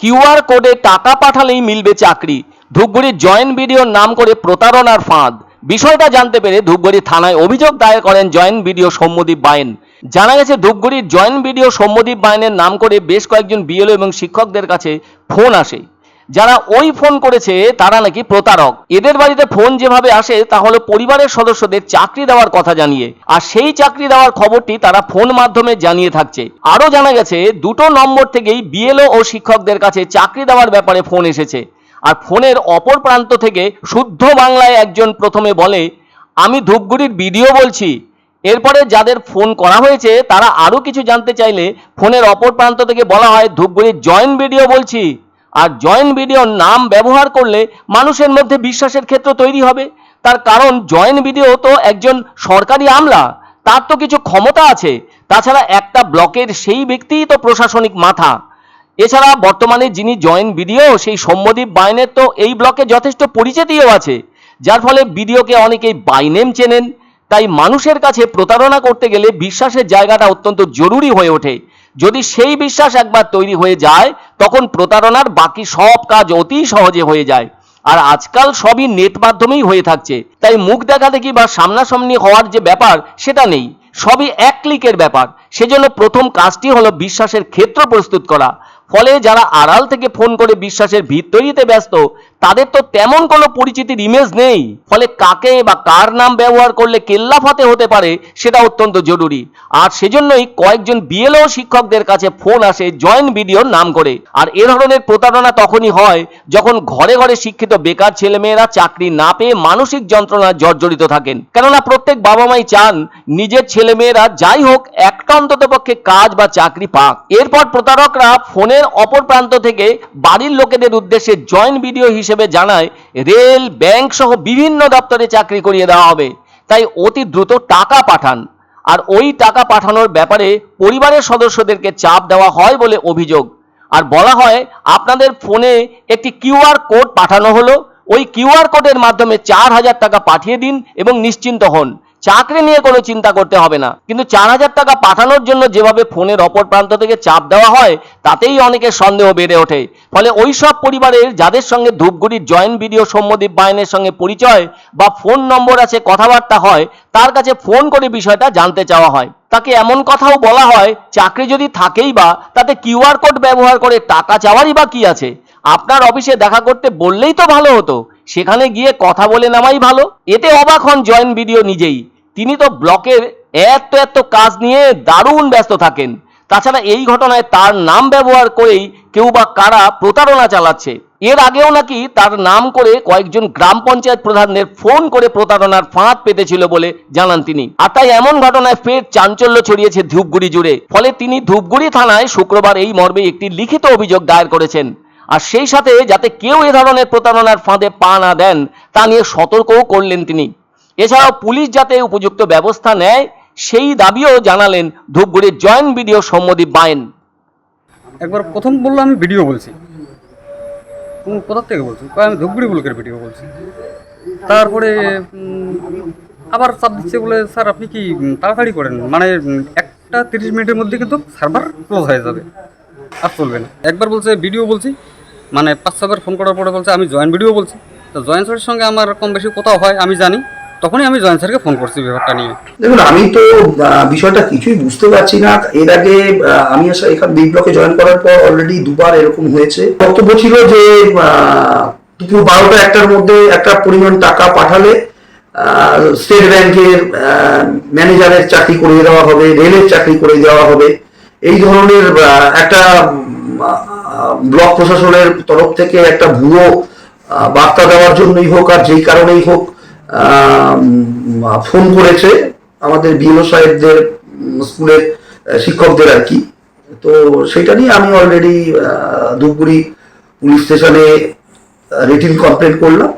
QR কোডে টাকা পাঠালেই মিলবে চাকরি। ধূপগুড়ির জয়েন্ট বিডিওর নাম করে প্রতারণার ফাঁদ। বিষয়টা জানতে পেরে ধূপগুড়ি থানায় অভিযোগ দায়ের করেন জয়েন্ট বিডিও সৌম্যদীপ বাইন। জানা গেছে, ধূপগুড়ির জয়েন্ট বিডিও সৌম্যদীপ বাইনের নাম করে বেশ কয়েকজন বিএলও এবং শিক্ষকদের কাছে ফোন আসে। যারা ওই ফোন করেছে, তারা নাকি প্রতারক। এদের বাড়িতে ফোন যেভাবে আসে, তা হলো পরিবারের সদস্যদের চাকরি দেওয়ার কথা জানিয়ে। আর সেই চাকরি দেওয়ার খবরটি তারা ফোন মাধ্যমে জানিয়ে থাকছে। আরও জানা গেছে, দুটো নম্বর থেকেই বিএলও ও শিক্ষকদের কাছে চাকরি দেওয়ার ব্যাপারে ফোন এসেছে। আর ফোনের অপর প্রান্ত থেকে শুদ্ধ বাংলায় একজন প্রথমে বলে, আমি ধূপগুড়ির বিডিও বলছি। এরপরে যাদের ফোন করা হয়েছে, তারা আরও কিছু জানতে চাইলে ফোনের অপর প্রান্ত থেকে বলা হয়, ধূপগুড়ির জয়েন্ট ভিডিও বলছি আর জয়েন্ট ভিডিওর নাম ব্যবহার করলে মানুষের মধ্যে বিশ্বাসের ক্ষেত্র তৈরি হবে। তার কারণ জয়েন্ট ভিডিও তো একজন সরকারি আমলা, তার তো কিছু ক্ষমতা আছে। তাছাড়া একটা ব্লকের সেই ব্যক্তিই তো প্রশাসনিক মাথা। এছাড়া বর্তমানে যিনি জয়েন্ট বিডিও সেই সৌম্যদীপ বাইনের তো এই ব্লকে যথেষ্ট পরিচিতিও আছে। যার ফলে বিডিওকে অনেকেই বাইনেম চেনেন। তাই মানুষের কাছে প্রতারণা করতে গেলে বিশ্বাসের জায়গাটা অত্যন্ত জরুরি হয়ে ওঠে। যদি সেই বিশ্বাস একবার তৈরি হয়ে যায়, তখন প্রতারণার বাকি সব কাজ অতি সহজে হয়ে যায়। আর আজকাল সবই নেট মাধ্যমেই হয়ে থাকছে। তাই মুখ দেখা দেখি বা সামনাসামনি হওয়ার যে ব্যাপার, সেটা নেই। সবই এক ক্লিকের ব্যাপার। সেজন্য প্রথম কাজটি হলো বিশ্বাসের ক্ষেত্র প্রস্তুত করা। ফলে যারা আড়াল থেকে ফোন করে বিশ্বাসের ভিত তৈরিতে ব্যস্ত তাদের তো তেমন কোনো পরিচিতির ইমেজ নেই। ফলে কাকে বা কার নাম ব্যবহার করলে কেল্লাফাতে হতে পারে, সেটা অত্যন্ত জরুরি। আর সেজন্যই কয়েকজন বিএলও শিক্ষকদের কাছে ফোন আসে জয়েন্ট ভিডিওর নাম করে। আর এ ধরনের প্রতারণা তখনই হয় যখন ঘরে ঘরে শিক্ষিত বেকার ছেলেমেয়েরা চাকরি না পেয়ে মানসিক যন্ত্রণায় জর্জরিত থাকেন। কেননা প্রত্যেক বাবা মাই চান নিজের ছেলেমেয়েরা যাই হোক একটা অন্তত পক্ষে কাজ বা চাকরি পাক। এরপর প্রতারকরা ফোনের অপর প্রান্ত থেকে বাড়ির লোকেদের উদ্দেশ্যে জয়েন্ট ভিডিও হিসেবে জানায়, রেল, ব্যাংক সহ বিভিন্ন দপ্তরে চাকরি করিয়ে দেওয়া হবে। তাই অতি দ্রুত টাকা পাঠান। আর ওই টাকা পাঠানোর ব্যাপারে পরিবারের সদস্যদেরকে চাপ দেওয়া হয় বলে অভিযোগ। আর বলা হয়, আপনাদের ফোনে একটি কিউআর কোড পাঠানো হলো। ওই কিউআর কোডের মাধ্যমে চার হাজার টাকা পাঠিয়ে দিন এবং নিশ্চিন্ত হন। চাকরি নিয়ে কোনো চিন্তা করতে হবে না। কিন্তু চার হাজার টাকা পাঠানোর জন্য যেভাবে ফোনের অপর প্রান্ত থেকে চাপ দেওয়া হয়, তাতেই অনেকের সন্দেহ বেড়ে ওঠে। ফলে ওই সব পরিবারের যাদের সঙ্গে ধূপগুড়ির জয়েন্ট ভিডিও সৌম্যদীপ বায়নের সঙ্গে পরিচয় বা ফোন নম্বর আছে, কথাবার্তা হয়, তার কাছে ফোন করে বিষয়টা জানতে চাওয়া হয়। তাকে এমন কথাও বলা হয়, চাকরি যদি থাকেই বা, তাতে কিউআর কোড ব্যবহার করে টাকা চাওয়ারই বা কি আছে? আপনার অফিসে দেখা করতে বললেই তো ভালো হতো, সেখানে গিয়ে কথা বলে নেওয়াই ভালো। এতে অবাক হন জয়েন্ট ভিডিও নিজেই। তিনি তো ব্লকের এত এত কাজ নিয়ে দারুণ ব্যস্ত থাকেন। তাছাড়া এই ঘটনায় তার নাম ব্যবহার করেই কেউ বা কারা প্রতারণা চালাচ্ছে। এর আগেও নাকি তার নাম করে কয়েকজন গ্রাম পঞ্চায়েত প্রধানদের ফোন করে প্রতারণার ফাঁদ পেতেছিল বলে জানান তিনি। আর তাই এমন ঘটনায় ফের চাঞ্চল্য ছড়িয়েছে ধূপগুড়ি জুড়ে। ফলে তিনি ধূপগুড়ি থানায় শুক্রবার এই মর্মে একটি লিখিত অভিযোগ দায়ের করেছেন। আর সেই সাথে যাতে কেউ এ ধরনের প্রতারণার ফাঁদে পা না দেন, তা নিয়ে সতর্কও করলেন তিনি। এছাড়াও পুলিশ যাতে উপযুক্ত ব্যবস্থা নেয়, সেই দাবিও জানালেন ধূপগুড়ির জয়েন্ট বিডিও সৌম্যদীপ বায়েন একবার প্রথম বলল, আমি ভিডিও বলছি। তুমি কোথা থেকে বলছি? আমি ধূপগুড়ি ব্লকের ভিডিও বলছি। তারপরে আবার চাপ দিচ্ছে বলে, স্যার, আপনি কি তাড়াতাড়ি করেন? মানে একটা তিরিশ মিনিটের মধ্যে কিন্তু সার্ভার ক্লোজ হয়ে যাবে। আর চলবে না। একবার বলছে ভিডিও বলছি। মানে পাঁচ ছবার ফোন করার পরে বলছে, আমি জয়েন্ট ভিডিও বলছি। তো জয়েন্ট সঙ্গে আমার কম বেশি কোথাও হয়, আমি জানি। তখনই আমি জয়েন্ট স্যারকে ফোন করছি ব্যাপারটা নিয়ে। দেখুন, আমি তো বিষয়টা কিছুই বুঝতে পারছি না। এর আগে আমি আসলে এখানে বি ব্লকে জয়েন করার পর অলরেডি দুবার এরকম হয়েছে। বক্তব্য ছিল যে দুপুর বারোটা একটার মধ্যে একটা পরিমাণ টাকা পাঠালে স্টেট ব্যাংকের ম্যানেজারের চাকরি করে দেওয়া হবে, রেলের চাকরি করে দেওয়া হবে। এই ধরনের একটা ব্লক প্রশাসনের তরফ থেকে একটা ভুয়ো বার্তা দেওয়ার জন্যই হোক আর যেই কারণেই হোক ফোন করেছে আমাদের বিএলও সাহেবদের স্কুলের শিক্ষকদের আর কি। তো সেটা নিয়ে আমি অলরেডি ধূপগুড়ি পুলিশ স্টেশনে রিটিন কমপ্লেন করলাম।